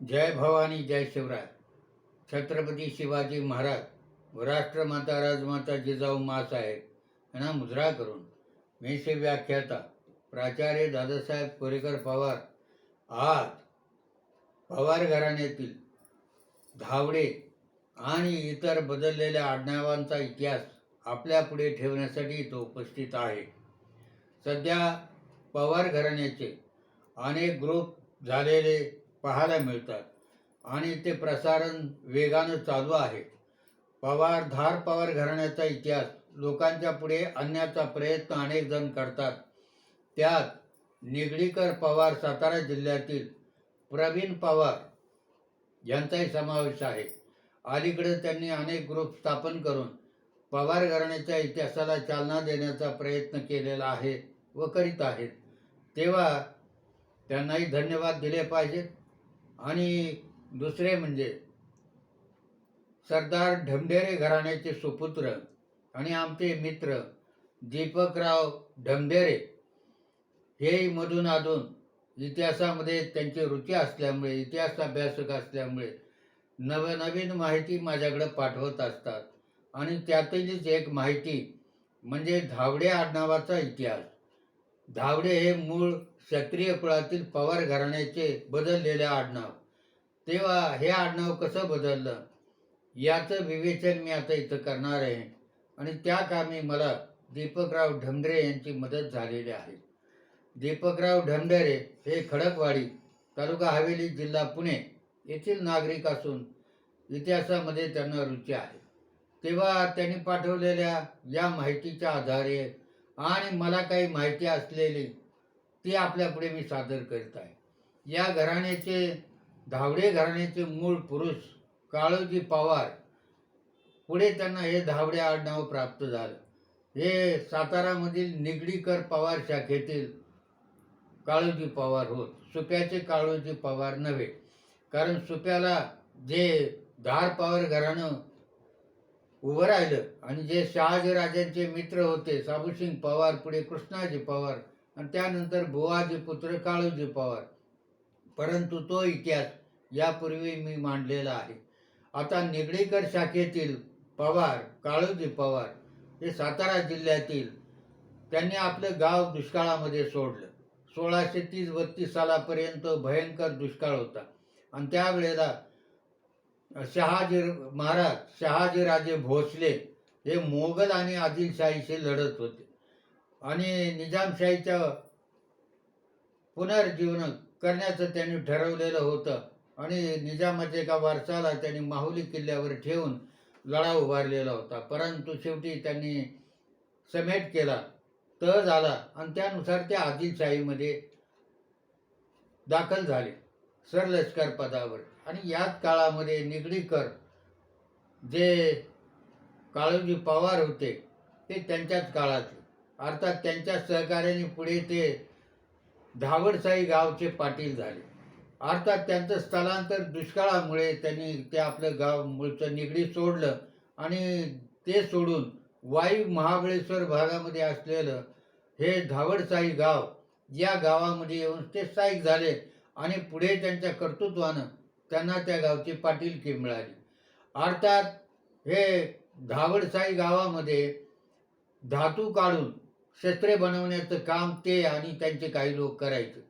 जय भवानी जय शिवराय. छत्रपती शिवाजी महाराज व राष्ट्रमाता राजमाता जिजाऊ मासाहेब यांना मुद्रा करून मेसे व्याख्याता प्राचार्य दादासाहेब कोरेकर पवार आज पवार घराण्यातील धावडे आणि इतर बदललेल्या आडनावांचा इतिहास आपल्यापुढे ठेवण्यासाठी तो उपस्थित आहे. सध्या पवार घराण्याचे अनेक ग्रुप झालेले पाहायला मिळतात. आणि ते प्रसारण वेगानं चालू आहे पवार धार पवार घराण्याचा इतिहास लोकांच्या पुढे आणण्याचा प्रयत्न अनेक जण करतात. त्यात निगडीकर पवार सातारा जिल्ह्यातील प्रवीण पवार यांचाही समावेश आहे. अलीकडे त्यांनी अनेक ग्रुप स्थापन करून पवार घराण्याच्या इतिहासाला चालना देण्याचा प्रयत्न केलेला आहे व करीत आहेत. तेव्हा त्यांनाही धन्यवाद दिले पाहिजेत. आणि दुसरे म्हणजे सरदार ढमढेरे घराण्याचे सुपुत्र आणि आमचे मित्र दीपकराव ढमढेरे हे मधून अधून इतिहासामध्ये त्यांची रुची असल्यामुळे इतिहास अभ्यासक असल्यामुळे नवनवीन माहिती माझ्याकडे पाठवत असतात. आणि त्यातीलच एक माहिती म्हणजे धावडे आडनावाचा इतिहास. धावडे हे मूळ क्षत्रिय कुळातील पवार घराण्याचे बदललेले आडनाव. तेव्हा हे आडनाव कसं बदललं? याचं विवेचन मी आता इथं करणार आहे. आणि त्या कामी मला दीपकराव ढमढरे यांची मदत झालेली आहे. दीपकराव ढमढरे हे खडकवाडी तालुका हवेली जिल्हा पुणे येथील नागरिक असून इतिहासामध्ये त्यांना रुची आहे. तेव्हा त्यांनी पाठवलेल्या या माहितीच्या आधारे आणि मला काही माहिती असलेली ती आपल्यापुढे मी सादर करीत आहे. या घराण्याचे धावडे घराण्याचे मूळ पुरुष काळोजी पवार पुढे त्यांना हे धावडे आडनाव प्राप्त झालं. हे सातारामधील निगडीकर पवार शाखेतील काळोजी पवार होत. सुप्याचे काळोजी पवार नव्हे. कारण सुप्याला जे धार पवार घराणं उभं राहिलं आणि जे शहाजीराजांचे मित्र होते साबुसिंग पवार पुढे कृष्णाजी पवार आणि त्यानंतर भुवाजी पुत्र काळूजी पवार. परंतु तो इतिहास यापूर्वी मी मांडलेला आहे. आता निगडीकर शाखेतील पवार काळूजी पवार हे सातारा जिल्ह्यातील त्यांनी आपलं गाव दुष्काळामध्ये सोडलं. सोळाशे तीस बत्तीस सालापर्यंत भयंकर दुष्काळ होता. आणि त्यावेळेला शहाजी महाराज शहाजीराजे भोसले हे मोगल आणि आदिलशाहीशी लढत होते. आणि निजामशाहीच्या पुनर्जीवन करण्याचं त्यांनी ठरवलेलं होतं. आणि निजामाच्या एका वारसाला त्यांनी माहुली किल्ल्यावर ठेवून लढा उभारलेला होता. परंतु शेवटी त्यांनी समेट केला. तह झाला आणि त्यानुसार ते आदिलशाहीमध्ये दाखल झाले. सरलष्कर पदावर. आणि याच काळामध्ये निगडीकर जे काळोजी पवार होते ते त्यांच्याच काळातले. अर्थात त्यांच्या सहकार्याने पुढे ते धावडसाई गावचे पाटील झाले. अर्थात त्यांचं स्थलांतर दुष्काळामुळे त्यांनी ते आपलं गाव मूळचं निगडी सोडलं आणि ते सोडून वाई महाबळेश्वर भागामध्ये असलेलं हे धावडसाई गाव या गावामध्ये येऊन ते स्थायिक झाले आणि पुढे त्यांच्या कर्तृत्वानं त्यांना त्या गावची पाटीलकी मिळाली. अर्थात हे धावडसाई गावामध्ये धातू काढून शस्त्रे बनवण्याचं काम ते आणि त्यांचे काही लोक करायचे.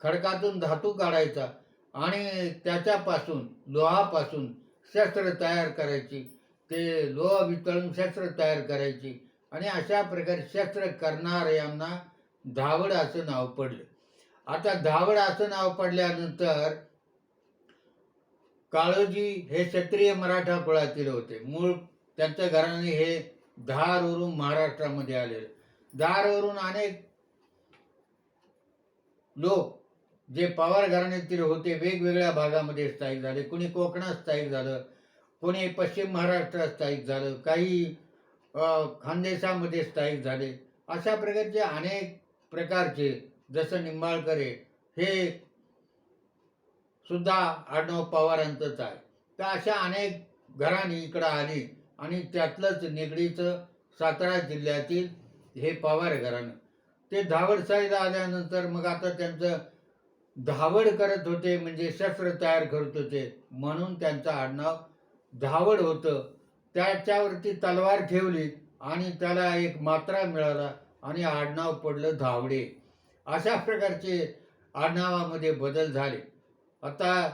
खडकातून धातू काढायचा आणि त्याच्यापासून लोहापासून शस्त्र तयार करायची. ते लोह वितळून शस्त्र तयार करायची आणि अशा प्रकारे शस्त्र करणाऱ्यांना धावड असं नाव पडलं. आता धावड असं नाव पडल्यानंतर काळोजी हे क्षत्रिय मराठा कुळातील होते. मूळ त्यांचं घराणे हे धारवरून महाराष्ट्रामध्ये आलेलं. दारवरून अनेक लोक जे पवार घराण्यातील होते वेगवेगळ्या भागामध्ये स्थायिक झाले. कुणी कोकणात स्थायिक झालं कोणी पश्चिम महाराष्ट्रात स्थायिक झालं काही खानदेशामध्ये स्थायिक झाले. अशा प्रकारचे अनेक प्रकारचे जसं निंबाळकरे हे सुद्धा आडनाव पवारांचंच आहे. तर अशा अनेक घराणी इकडं आली आणि त्यातलंच निगडीचं सातारा जिल्ह्यातील हे पवार घराणं ते धावडसाईला आल्यानंतर मग आता त्यांचं धावड करत होते म्हणजे शस्त्र तयार करत होते. म्हणून त्यांचं आडनाव धावड होतं. त्याच्यावरती तलवार ठेवली आणि त्याला एक मात्रा मिळाला आणि आडनाव पडलं धावडे. अशा प्रकारचे आडनावामध्ये बदल झाले. आता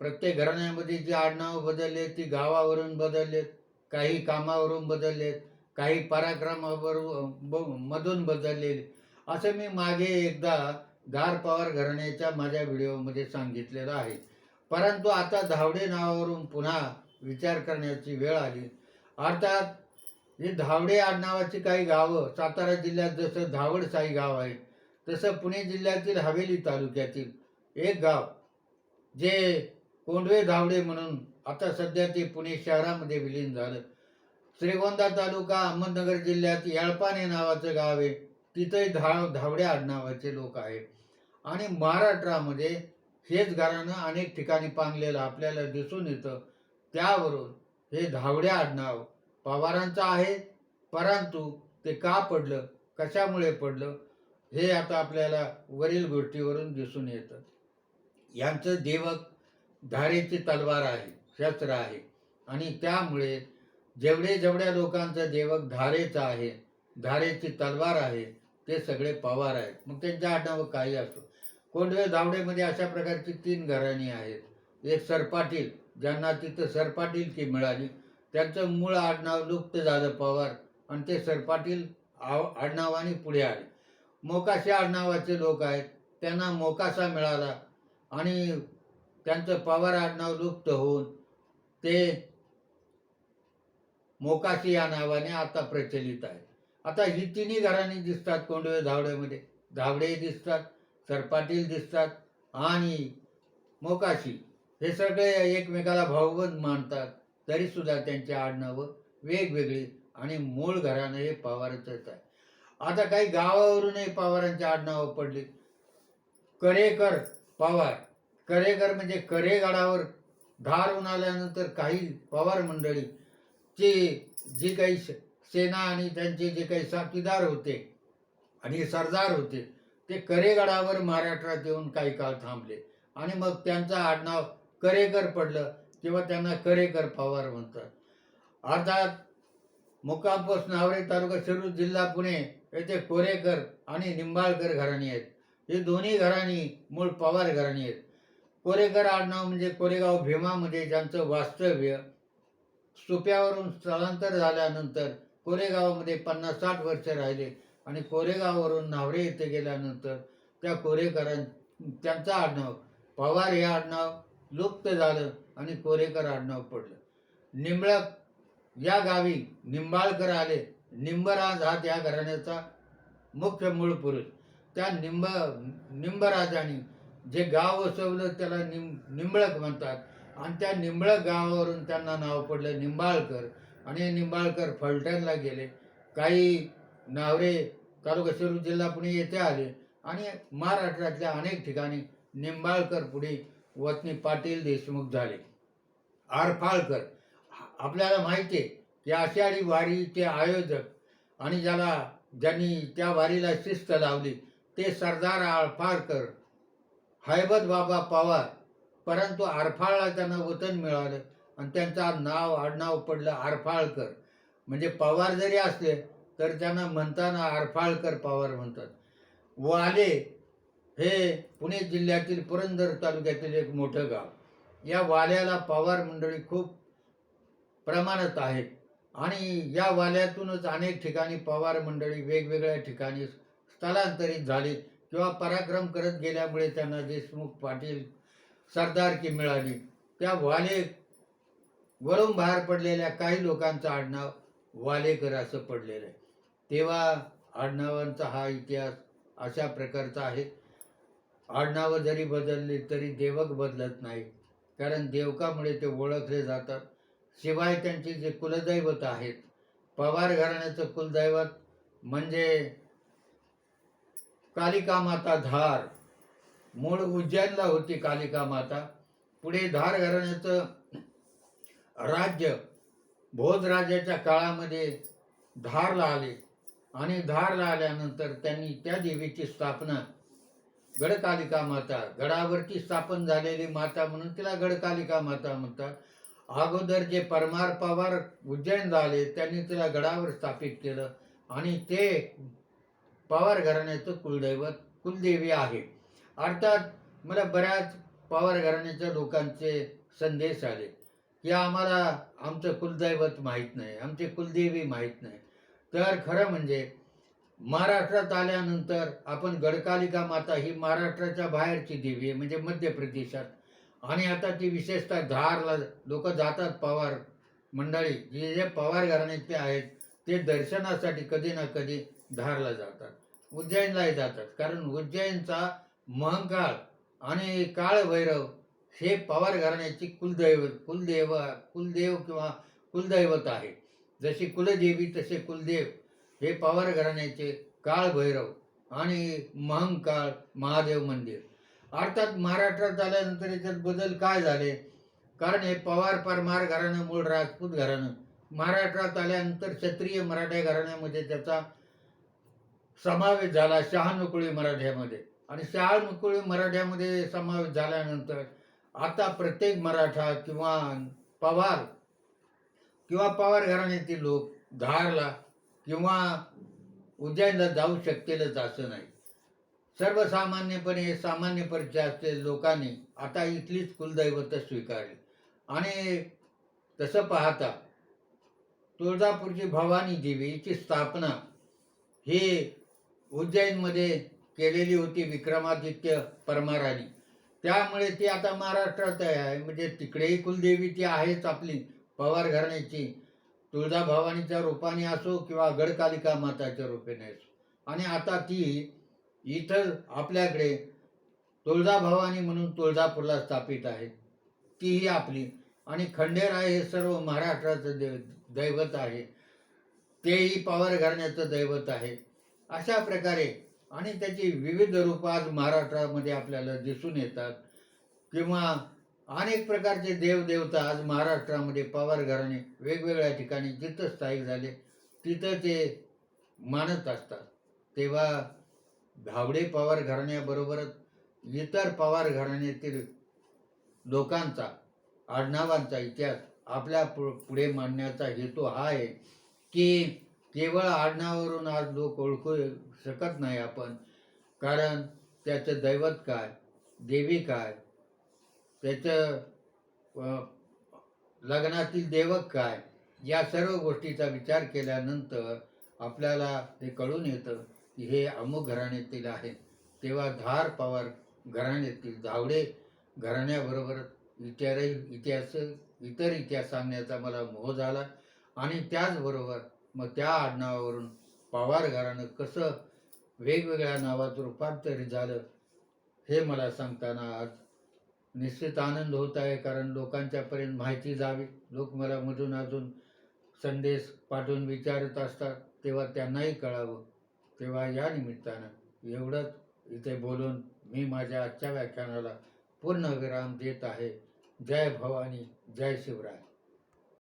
प्रत्येक घराण्यामध्ये जी आडनावं बदलले ती गावावरून बदललेत काही कामावरून बदललेत. काही पराक्रमाबरोबर ब- मधून बदललेले. असं मी मागे एकदा गार पवार घराण्याच्या माझ्या व्हिडिओमध्ये सांगितलेलं आहे. परंतु आता धावडे नावावरून पुन्हा विचार करण्याची वेळ आली. अर्थात ही धावडे आडनावाची काही गावं सातारा जिल्ह्यात जसं धावडसाई गाव आहे तसं पुणे जिल्ह्यातील हवेली तालुक्यातील एक गाव जे कोंडवे धावडे म्हणून आता सध्या ते पुणे शहरामध्ये विलीन झालं. श्रीगोंदा तालुका अहमदनगर जिल्ह्यात याळपाने नावाचं गाव आहे. तिथंही धाव धावड्या आडनावाचे लोक आहेत. आणि महाराष्ट्रामध्ये हेच घराणं अनेक ठिकाणी पांगलेलं आपल्याला दिसून येतं. त्यावरून हे धावड्या आडनाव पवारांचं आहे परंतु ते का पडलं कशामुळे पडलं हे आता आपल्याला वरील गोष्टीवरून दिसून येतं. यांचं देवक धारेची तलवार आहे शस्त्र आहे. आणि त्यामुळे जेवढे जेवढ्या लोकांचं देवक धारेचं आहे धारेची तलवार आहे ते सगळे पवार आहेत. मग त्यांच्या आडनावं काही असो. कोंडवे धावडेमध्ये अशा प्रकारची तीन घराणी आहेत. एक सरपाटील ज्यांना तिथं सरपाटील की मिळाली. त्यांचं मूळ आडनाव लुप्त झालं पवार आणि ते सरपाटील आव आडनावाने पुढे आले. मोकाशी आडनावाचे लोक आहेत. त्यांना मोकासा मिळाला आणि त्यांचं पवार आडनाव लुप्त होऊन ते मोकाशी या नावाने आता प्रचलित आहे. आता ही तिन्ही घराणी दिसतात कोंडवे धावड्यामध्ये. धावडे दिसतात सरपाटील दिसतात आणि मोकाशी हे सगळे एकमेकाला भाऊबंद मानतात. तरीसुद्धा त्यांची आडनावं वेगवेगळी आणि मूळ घराणं हे पवारचंच आहे. आता काही गावावरूनही पवारांची आडनावं पडली. करेकर पवार. करेकर म्हणजे करेगडावर धार उन्हाल्यानंतर काही पवार मंडळी ची जी काही सेना आणि त्यांचे जे काही साथीदार होते आणि सरदार होते ते करेगडावर महाराष्ट्रात येऊन काही काळ थांबले. आणि मग त्यांचं आडनाव करेकर पडलं किंवा त्यांना करेकर पवार म्हणतात. अर्थात मुक्कामपोस नावरे तालुका शिरूर जिल्हा पुणे येथे कोरेकर आणि निंबाळकर घराणी आहेत. ही दोन्ही घराणी मूळ पवार घराणी आहेत. कोरेकर आडनाव म्हणजे कोरेगाव भीमामध्ये ज्यांचं वास्तव्य सोप्यावरून स्थलांतर झाल्यानंतर कोरेगावामध्ये पन्नास साठ वर्ष राहिले आणि कोरेगाववरून नावरे येथे गेल्यानंतर त्या कोरेकरां त्यांचं आडनाव पवार हे आडनाव लुप्त झालं आणि कोरेकर आडनाव पडलं. निंबळक या गावी निंबाळकर आले. निंबराज हा त्या घराण्याचा मुख्य मूळ पुरुष. त्या निंब निंबराजाने जे गाव वसवलं त्याला निम निंबळक म्हणतात. आणि त्या निंबळक गावावरून त्यांना नाव पडलं निंबाळकर. आणि निंबाळकर फलटणला गेले. काही नावरे तालुका जिल्हा पुणे येथे आले. आणि महाराष्ट्रातल्या अनेक ठिकाणी निंबाळकर पुढे वतनी पाटील देशमुख झाले. आरफाळकर आपल्याला माहिती आहे की आषाढी वारीचे आयोजक आणि ज्याला ज्यांनी त्या वारीला शिस्त लावली ते सरदार आळफाळकर हैबत बाबा पवार परंतु आरफाळला त्यांना वतन मिळालं आणि त्यांचं नाव आडनाव पडलं आरफाळकर. म्हणजे पवार जरी असले तर त्यांना म्हणताना आरफाळकर पवार म्हणतात. वाले हे पुणे जिल्ह्यातील पुरंदर तालुक्यातील एक मोठं गाव. या वाल्याला पवार मंडळी खूप प्रमाणात आहेत. आणि या वाल्यातूनच अनेक ठिकाणी पवार मंडळी वेगवेगळ्या ठिकाणी स्थलांतरित झाली किंवा पराक्रम करत गेल्यामुळे त्यांना देशमुख पाटील सरदारकी मिळाली. त्या वाले वरून बाहेर पडलेल्या काही लोकांचं आडनाव वालेकर असं पडलेलं आहे. तेव्हा आडनावांचा हा इतिहास अशा प्रकारचा आहे. आडनावं जरी बदलली तरी देवक बदलत नाही. कारण देवकामुळे ते ओळखले जातात. शिवाय त्यांचे जे कुलदैवत आहेत पवार घराण्याचं कुलदैवत म्हणजे कालिका माता धार मूळ उज्जैनला होती कालिका माता. पुढे धार घराण्याचं राज्य भोज राजाच्या काळामध्ये धारला आले. आणि धारला आल्यानंतर त्यांनी त्या देवीची स्थापना गडकालिका माता गडावरती स्थापन झालेली माता म्हणून तिला गडकालिका माता म्हणतात. अगोदर जे परमार पवार उज्जैन झाले त्यांनी तिला गडावर स्थापित केलं. आणि ते पवार घराण्याचं कुलदैवत कुलदेवी आहे अर्थात मला बऱ्याच पवार घराण्याच्या लोकांचे संदेश आले की आम्हाला आमचं कुलदैवत माहीत नाही आमचे कुलदेवी माहीत नाही. तर खरं म्हणजे महाराष्ट्रात आल्यानंतर आपण गडकालिका माता ही महाराष्ट्राच्या बाहेरची देवी आहे म्हणजे मध्य प्रदेशात. आणि आता ती विशेषतः धारला लोक जातात पवार मंडळी जे जे पवार घराण्याचे आहेत ते दर्शनासाठी कधी ना कधी धारला जातात उज्जैनलाही जातात. कारण उज्जैनचा महंकाळ आणि काळभैरव हे पवार घराण्याची कुलदैवत कुलदेव कुलदेव किंवा कुलदैवत आहे जशी कुलदेवी तसे कुलदेव हे पवार घराण्याचे काळभैरव आणि महंकाळ महादेव मंदिर. अर्थात महाराष्ट्रात आल्यानंतर याच्यात बदल काय झाले? कारण हे पवार परमार घराणं मूळ राजपूत घराणं महाराष्ट्रात आल्यानंतर क्षत्रिय मराठा घराण्यामध्ये त्याचा समावेश झाला शहानुकुळी मराठ्यामध्ये. आणि शहानुकुळी मराठ्यामध्ये समावेश झाल्यानंतर आता प्रत्येक मराठा किंवा पवार किंवा पवार घराण्यातील लोक धारला किंवा उज्जैनला जाऊ शकतीलच असं नाही. सर्वसामान्यपणे सामान्य परिचय असलेल्या लोकांनी आता इथलीच कुलदैवत स्वीकारली. आणि तसं पाहता तुळजापूरची भवानी देवी हिची स्थापना हे उज्जैनमध्ये केलेली होती विक्रमादित्य परमाराणी त्यामुळे ती आता महाराष्ट्रात आहे. म्हणजे तिकडेही कुलदेवी ती आहेच आपली पवार घराण्याची. तुळजाभवानीच्या रूपाने असो किंवा गडकालिका माताच्या रूपाने असो. आणि आता ती इथं आपल्याकडे तुळजाभवानी म्हणून तुळजापूरला स्थापित आहे. तीही आपली. आणि खंडेराय हे सर्व महाराष्ट्राचं देव दैवत आहे. तेही पवार घराण्याचं दैवत आहे. अशा प्रकारे आणि त्याची विविध रूपं आज महाराष्ट्रामध्ये आपल्याला दिसून येतात. किंवा अनेक प्रकारचे देवदेवता आज महाराष्ट्रामध्ये पवार घराणे वेगवेगळ्या ठिकाणी जिथं स्थायिक झाले तिथं ते मानत असतात. तेव्हा धावडे पवार घराण्याबरोबरच इतर पवार घराण्यातील लोकांचा आडनावांचा इतिहास आपल्या पु पुढे मांडण्याचा हेतू हा आहे की केवळ आडनावावरून आज लोक ओळखू शकत नाही आपण. कारण त्याचं दैवत काय? देवी काय? त्याचं लग्नातील देवक काय? या सर्व गोष्टीचा विचार केल्यानंतर आपल्याला हे कळून येतं की हे अमुक घराण्यातील आहे. तेव्हा धार पवार घराण्यातील धावडे घराण्याबरोबर इतरही इतिहास इतर इतिहास सांगण्याचा मला मोह झाला. आणि त्याचबरोबर मग त्या आडनावावरून पवार घरानं कसं वेगवेगळ्या नावात रूपांतरित झालं हे मला सांगताना आज निश्चित आनंद होत आहे कारण लोकांच्यापर्यंत माहिती जावी. लोक मला मधून अजून संदेश पाठवून विचारत असतात तेव्हा त्यांनाही कळावं. तेव्हा या निमित्तानं एवढंच इथे बोलून मी माझ्या आजच्या व्याख्यानाला पूर्ण विराम देत आहे. जय भवानी जय शिवराय.